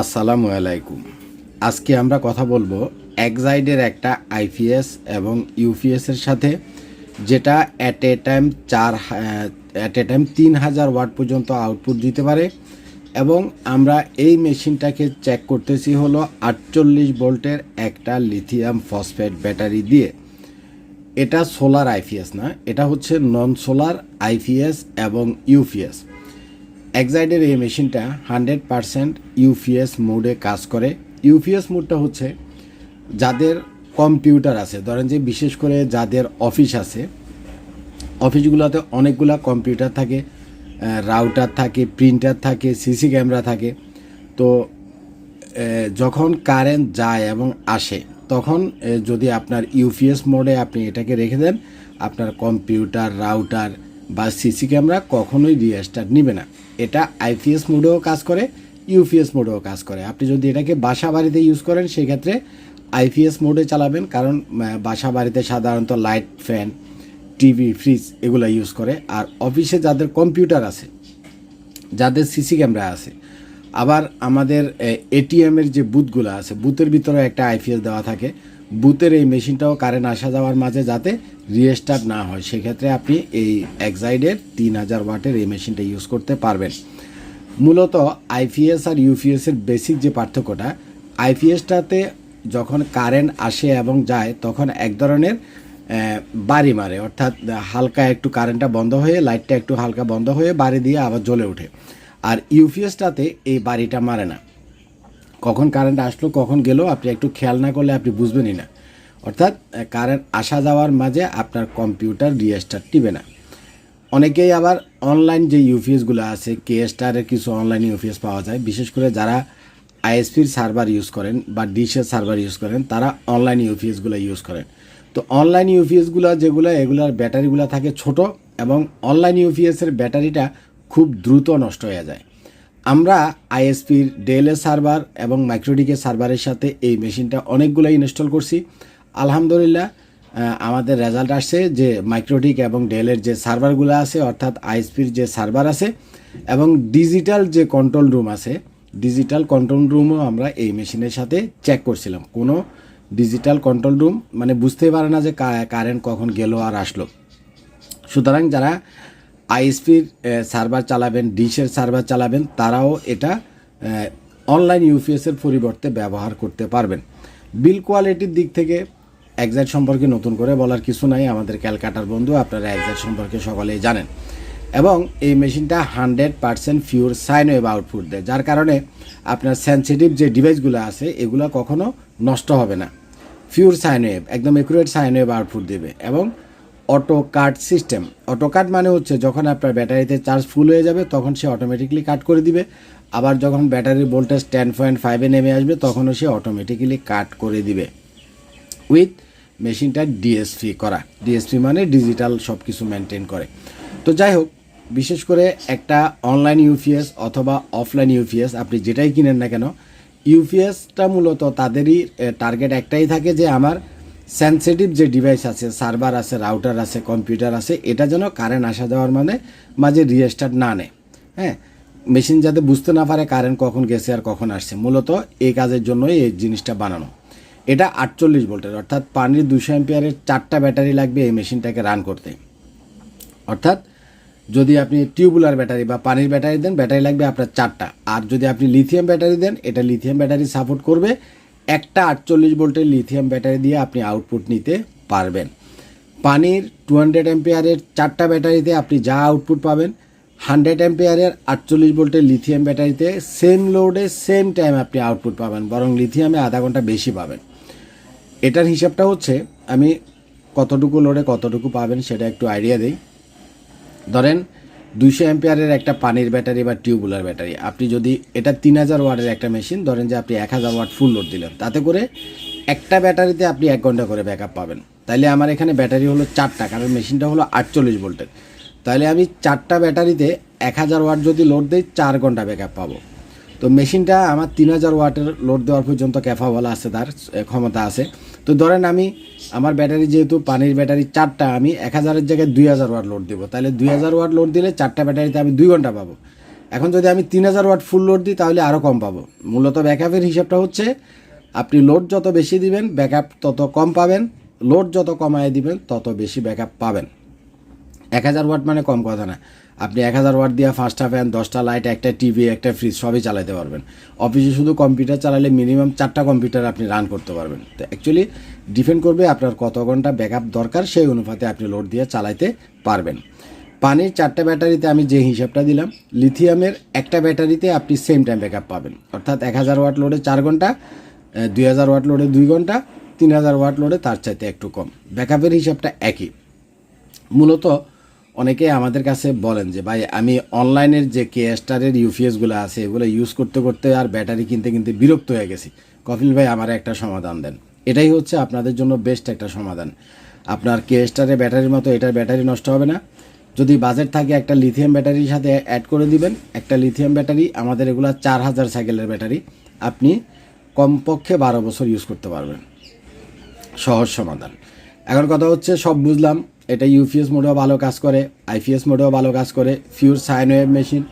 আসসালামু আলাইকুম। আজকে আমরা কথা বলব এক্সাইডের একটা আইপিএস এবং ইউপিএস এর সাথে, যেটা অ্যাট এ টাইম চার অ্যাট এ টাইম তিন হাজার ওয়াট পর্যন্ত আউটপুট দিতে পারে এবং আমরা এই মেশিনটাকে চেক করতেছি হলো আটচল্লিশ ভোল্টের একটা লিথিয়াম ফসফেট ব্যাটারি দিয়ে। এটা সোলার আইপিএস না, এটা হচ্ছে নন সোলার আইপিএস এবং ইউপিএস এক্সাইডের এই মেশিনটা হান্ড্রেড পারসেন্ট ইউপিএস মোডে কাজ করে। ইউপিএস মোডটা হচ্ছে যাদের কম্পিউটার আছে, ধরেন যে বিশেষ করে যাদের অফিস আছে অফিসগুলোতে অনেকগুলা কম্পিউটার থাকে রাউটার থাকে প্রিন্টার থাকে সিসি ক্যামেরা থাকে। তো যখন কারেন্ট যায় এবং আসে, তখন যদি আপনার ইউপিএস মোডে আপনি এটাকে রেখে দেন, আপনার কম্পিউটার রাউটার বা সিসি ক্যামেরা কখনোই রিস্টার্ট নিবে না। এটা আইপিএস মোডেও কাজ করে ইউপিএস মোডেও কাজ করে। আপনি যদি এটাকে বাসা বাড়িতে ইউজ করেন, সেক্ষেত্রে আইপিএস মোডে চালাবেন, কারণ বাসা বাড়িতে সাধারণত লাইট ফ্যান টিভি ফ্রিজ এগুলো ইউজ করে। আর অফিসে যাদের কম্পিউটার আছে, যাদের সিসি ক্যামেরা আছে, আবার আমাদের এটিএমের যে বুথগুলো আছে বুথের ভিতরে একটা আইপিএস দেওয়া থাকে। বুথের এই মেশিনটাও কারেন্ট আসা যাওয়ার মাঝে যাতে রিস্টার্ট না হয়, সেক্ষেত্রে আপনি এই এক্সাইডের তিন হাজার ওয়াটের এই মেশিনটা ইউজ করতে পারবেন। মূলত আইপিএস আর ইউপিএসের বেসিক যে পার্থক্যটা আইপিএসটাতে যখন কারেন্ট আসে এবং যায়, তখন এক ধরনের বাড়ি মারে। অর্থাৎ হালকা একটু কারেন্টটা বন্ধ হয়ে লাইটটা একটু হালকা বন্ধ হয়ে বাড়ি দিয়ে আবার জ্বলে ওঠে। আর ইউপিএসটাতে এই বাড়িটা মারে না। কখন কারেন্ট আসলো, কখন গেল, আপনি একটু খেয়াল না করলে আপনি বুঝবেনই না। অর্থাৎ কারেন্ট আসা যাওয়ার মাঝে আপনার কম্পিউটার রিস্টার্ট টিবে না। অনেকেই আবার অনলাইন যে ইউপিএসগুলো আছে কে স্টারের কিছু অনলাইন ইউপিএস পাওয়া যায়। বিশেষ করে যারা আইএসপির সার্ভার ইউজ করেন বা ডিশের সার্ভার ইউজ করেন, তারা অনলাইন ইউপিএসগুলো ইউজ করেন। তো অনলাইন ইউপিএসগুলো যেগুলো, এগুলার ব্যাটারিগুলো থাকে ছোট এবং অনলাইন ইউপিএসের ব্যাটারিটা খুব দ্রুত নষ্ট হয়ে যায়। আমরা আইএসপির ডেলের সার্ভার এবং মাইক্রোডিকের সার্ভারের সাথে এই মেশিনটা অনেকগুলো ইনস্টল করছি। আলহামদুলিল্লাহ আমাদের রেজাল্ট আসছে যে মাইক্রোটিক এবং ডেলের যে সার্ভারগুলো আছে, অর্থাৎ আইএসপির যে সার্ভার আছে এবং ডিজিটাল যে কন্ট্রোল রুম আছে, ডিজিটাল কন্ট্রোল রুমও আমরা এই মেশিনের সাথে চেক করছিলাম। কোনো ডিজিটাল কন্ট্রোল রুম মানে বুঝতেই পারে না যে কারেন্ট কখন গেল আর আসলো। সুতরাং যারা আইএসপির সার্ভার চালাবেন, ডিশের সার্ভার চালাবেন, তারাও এটা অনলাইন ইউপিএসের পরিবর্তে ব্যবহার করতে পারবেন। বিল কোয়ালিটির দিক থেকে এক্সাইট সম্পর্কে নতুন করে বলার কিছু নাই, আমাদের ক্যালকাটার বন্ধু, আপনারা এক্সাইট সম্পর্কে সকলেই জানেন। এবং এই মেশিনটা hundred percent pure sine wave output দেয়, যার কারণে আপনার সেন্সিটিভ যে ডিভাইসগুলো আছে, এগুলো কখনো নষ্ট হবে না। ফিউর সাইন ওয়েভ, একদম একুরেট সাইন ওয়েভ আউটপুট দেবে। এবং auto cut system auto cut মানে হচ্ছে যখন আপনার ব্যাটারিতে চার্জ ফুল হয়ে যাবে, তখন সে অটোমেটিকলি কাট করে দিবে। আবার যখন ব্যাটারির ভোল্টেজ টেন পয়েন্ট ফাইভে নেমে আসবে, তখনও সে অটোমেটিক্যালি কাট করে দিবে। উইথ মেশিনটা ডিএসপি করা। ডিএসপি মানে ডিজিটাল সব কিছু মেনটেন করে। তো যাই হোক, বিশেষ করে একটা অনলাইন ইউপিএস অথবা অফলাইন ইউপিএস আপনি যেটাই কিনেন না কেন ইউপিএসটা মূলত তাদেরই টার্গেট একটাই থাকে যে আমার সেন্সিটিভ যে ডিভাইস আছে সার্ভার আছে রাউটার আছে কম্পিউটার আছে, এটা যেন কারেন্ট আসা যাওয়ার মানে মাঝে রিস্টার্ট না নেয়। হ্যাঁ? মেশিন যাতে বুঝতে না পারে কারেন্ট কখন গেছে আর কখন আসছে। মূলত এই কাজের জন্যই এই জিনিসটা বানানো। এটা আটচল্লিশ ভোল্টের, অর্থাৎ পানির দুশো অ্যাম্পিয়ারের চারটা ব্যাটারি লাগবে এই মেশিনটাকে রান করতে। অর্থাৎ যদি আপনি টিউবুলার ব্যাটারি বা পানির ব্যাটারি দেন ব্যাটারি লাগবে আপনার চারটা। আর যদি আপনি লিথিয়াম ব্যাটারি দেন, এটা লিথিয়াম ব্যাটারি সাপোর্ট করবে। একটা আটচল্লিশ ভোল্টের লিথিয়াম ব্যাটারি দিয়ে আপনি আউটপুট নিতে পারবেন। পানির টু হান্ড্রেড অ্যাম্পিয়ারের চারটা ব্যাটারিতে আপনি যা আউটপুট পাবেন হান্ড্রেড অ্যাম্পিয়ারের আটচল্লিশ ভোল্টের লিথিয়াম ব্যাটারিতে সেম লোডে সেম টাইম আপনি আউটপুট পাবেন, বরং লিথিয়ামে আধা ঘণ্টা বেশি পাবেন। এটার হিসাবটা হচ্ছে, আমি কতটুকু লোডে কতটুকু পাবেন সেটা একটু আইডিয়া দিই। ধরেন দুইশো অ্যাম্পিয়ারের একটা পানির ব্যাটারি বা টিউবুলার ব্যাটারি। আপনি যদি এটা তিন হাজার ওয়াটের একটা মেশিন, ধরেন যে আপনি এক হাজার ওয়াট ফুল লোড দিলেন, তাতে করে একটা ব্যাটারিতে আপনি এক ঘণ্টা করে ব্যাকআপ পাবেন। তাইলে আমার এখানে ব্যাটারি হলো চারটা, কারণ মেশিনটা হলো আটচল্লিশ ভোল্টের। তাহলে আমি চারটা ব্যাটারিতে এক হাজার ওয়াট যদি লোড দিই, চার ঘণ্টা ব্যাকআপ পাবো। তো মেশিনটা আমার তিন হাজার ওয়াটের লোড দেওয়ার পর্যন্ত ক্যাফাওয়ালা আছে, তার ক্ষমতা আছে। তো ধরেন আমি আমার ব্যাটারি যেহেতু পানির ব্যাটারি চারটা, আমি এক হাজারের জায়গায় দুই হাজার ওয়াট লোড দেবো। তাহলে দুই হাজার ওয়াট লোড দিলে চারটা ব্যাটারিতে আমি দুই ঘণ্টা পাবো। এখন যদি আমি তিন হাজার ওয়াট ফুল লোড দিই, তাহলে আরও কম পাবো। মূলত ব্যাকআপের হিসাবটা হচ্ছে, আপনি লোড যত বেশি দিবেন, ব্যাকআপ তত কম পাবেন লোড যত কমায় দিবেন, তত বেশি ব্যাকআপ পাবেন। এক হাজার ওয়াট মানে কম কথা না। আপনি এক হাজার ওয়াট দিয়ে পাঁচটা ফ্যান দশটা লাইট একটা টিভি একটা ফ্রিজ সবই চালাতে পারবেন। অফিসে শুধু কম্পিউটার চালালে মিনিমাম চারটা কম্পিউটার আপনি রান করতে পারবেন। তো অ্যাকচুয়ালি ডিপেন্ড করবে আপনার কত ঘণ্টা ব্যাকআপ দরকার, সেই অনুপাতে আপনি লোড দিয়ে চালাতে পারবেন। পানির চারটা ব্যাটারিতে আমি যে হিসাবটা দিলাম লিথিয়ামের একটা ব্যাটারিতে আপনি সেম টাইম ব্যাকআপ পাবেন। অর্থাৎ এক হাজার ওয়াট লোডে চার ঘণ্টা দুই হাজার ওয়াট লোডে দুই ঘণ্টা, তিন হাজার ওয়াট লোডে তার চাইতে একটু কম। ব্যাকআপের হিসাবটা একই। মূলত অনেকে আমাদের কাছে বলেন যে, ভাই, আমি অনলাইনের যে কে স্টারের ইউপিএসগুলো আছে, এগুলো ইউজ করতে করতে আর ব্যাটারি কিনতে কিনতে বিরক্ত হয়ে গেছি। কপিল ভাই, আমার একটা সমাধান দেন। এটাই হচ্ছে আপনাদের জন্য বেস্ট একটা সমাধান। আপনার কে স্টারের ব্যাটারির মতো এটার ব্যাটারি নষ্ট হবে না। যদি বাজেট থাকে একটা লিথিয়াম ব্যাটারির সাথে অ্যাড করে দিবেন। একটা লিথিয়াম ব্যাটারি আমাদের এগুলো চার হাজার সাইকেলের ব্যাটারি আপনি কমপক্ষে বারো বছর ইউজ করতে পারবেন। সহজ সমাধান। এখন কথা হচ্ছে, সব বুঝলাম। এটা ইউপিএস মোডেও ভালো কাজ করে আইপিএস মোডেও ভালো কাজ করে pure sine wave machine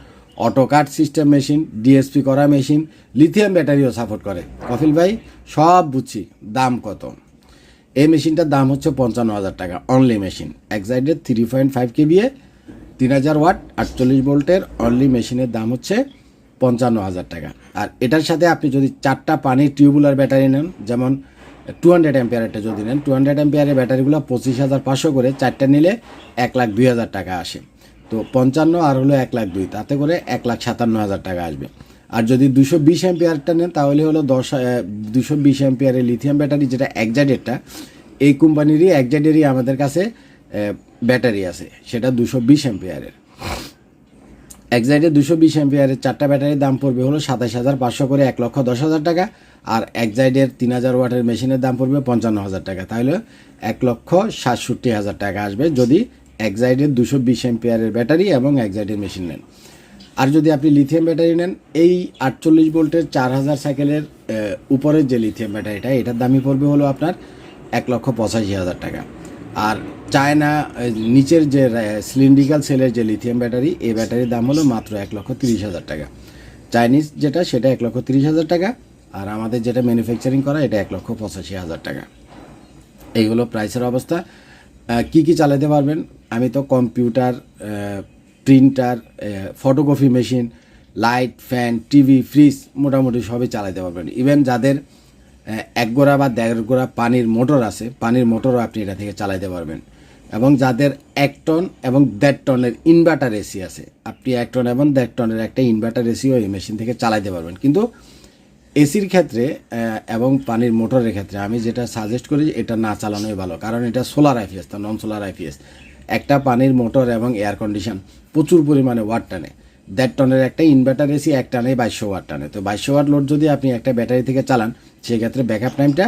auto cut system machine DSP করা মেশিন লিথিয়াম ব্যাটারিও সাপোর্ট করে। কফিল ভাই, সব বুঝছি, দাম কত? এই মেশিনটার দাম হচ্ছে পঞ্চান্ন হাজার টাকা অনলি মেশিন এক্সাইডের থ্রি পয়েন্ট ফাইভ কেবিএ তিন হাজার ওয়াট, আটচল্লিশ ভোল্টের অনলি মেশিনের দাম হচ্ছে পঞ্চান্ন হাজার টাকা। আর এটার সাথে আপনি যদি চারটা পানির টিউবুলার ব্যাটারি নেন, যেমন টু হান্ড্রেড অ্যাম্পিয়ারটা যদি নেন টু হান্ড্রেড অ্যাম্পিয়ারের ব্যাটারিগুলো পঁচিশ হাজার পাঁচশো করে চারটা নিলে এক লাখ দুই হাজার টাকা আসে। তো পঞ্চান্ন আর হলো এক লাখ দুই, তাতে করে এক লাখ সাতান্ন হাজার টাকা আসবে। আর যদি দুশো বিশ অ্যাম্পিয়ারটা নেন, তাহলে হলো দশ দুশো বিশ অ্যাম্পিয়ারের লিথিয়াম ব্যাটারি যেটা একজাইডেরটা এই কোম্পানিরই একজাইডেরই আমাদের কাছে ব্যাটারি আছে, সেটা দুশো বিশ অ্যাম্পিয়ারের এক্সাইডে দুশো বিশ এমপিআরের চারটা ব্যাটারির দাম পড়বে হলো সাতাশ হাজার পাঁচশো করে এক লক্ষ দশ হাজার টাকা, আর এক্সাইডের তিন হাজার ওয়াটের মেশিনের দাম পড়বে পঞ্চান্ন হাজার টাকা। তাহলে এক লক্ষ সাতষট্টি হাজার টাকা আসবে যদি এক্সাইডের দুশো বিশ এমপিআরের ব্যাটারি এবং এক্সাইডের মেশিন নেন। আর যদি আপনি লিথিয়াম ব্যাটারি নেন, এই আটচল্লিশ ভোল্টের চার হাজার সাইকেলের উপরের যে লিথিয়াম ব্যাটারিটা, এটার দামই পড়বে হলো আপনার এক লক্ষ পঁচাশি হাজার টাকা। আর চায়না নিচের যে সিলিন্ড্রিক্যাল সেলের যে লিথিয়াম ব্যাটারি এই ব্যাটারির দাম হলো মাত্র এক লক্ষ তিরিশ হাজার টাকা। চাইনিজ যেটা, সেটা এক লক্ষ তিরিশ হাজার টাকা, আর আমাদের যেটা ম্যানুফ্যাকচারিং করা, এটা এক লক্ষ পঁচাশি হাজার টাকা। এইগুলো প্রাইসের অবস্থা। কি কি চালাতে পারবেন? আমি তো computer printer photocopy machine light fan TV fridge মোটামুটি সবই চালাতে পারবেন। ইভেন যাদের এক গোড়া বা দেড় গোড়া পানির মোটর আছে, পানির মোটরও আপনি এটা থেকে চালাতে পারবেন। এবং যাদের এক টন এবং দেড় টনের ইনভার্টার এসি আছে, আপনি এক টন এবং দেড় টনের একটা ইনভার্টার এসিও এই মেশিন থেকে চালাতে পারবেন। কিন্তু এসির ক্ষেত্রে এবং পানির মোটরের ক্ষেত্রে আমি যেটা সাজেস্ট করি, এটা না চালানোই ভালো। কারণ এটা সোলার আইপিএস তা নন সোলার আইপিএস একটা পানির মোটর এবং এয়ার কন্ডিশন প্রচুর পরিমাণে ওয়াট টানে। দেড় টনের একটা ইনভার্টার এসি এক টানে বাইশশো ওয়াট টানে। তো বাইশশো ওয়াট লোড যদি আপনি একটা ব্যাটারি থেকে চালান সেক্ষেত্রে ব্যাকআপ টাইমটা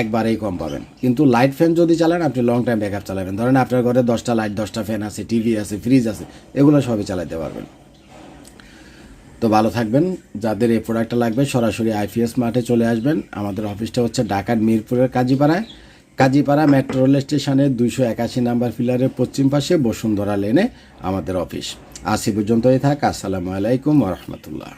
একবারেই কম পাবেন। কিন্তু লাইট ফ্যান যদি চালান, আপনি লং টাইম ব্যাকআপ চালাবেন। ধরেন আপনার ঘরে দশটা লাইট দশটা ফ্যান আছে টিভি আছে ফ্রিজ আছে, এগুলো সবই চালাতে পারবেন। তো ভালো থাকবেন। যাদের এই প্রোডাক্টটা লাগবে, সরাসরি আইপিএস মাঠে চলে আসবেন। আমাদের অফিসটা হচ্ছে ঢাকার মিরপুরের কাজীপাড়ায় কাজীপাড়া মেট্রো রেল স্টেশনের দুইশো একাশি নাম্বার ফিলারের পশ্চিম পাশে বসুন্ধরা লেনে আমাদের অফিস আশি পর্যন্তই থাক। আসসালামু আলাইকুম রহমতুল্লাহ।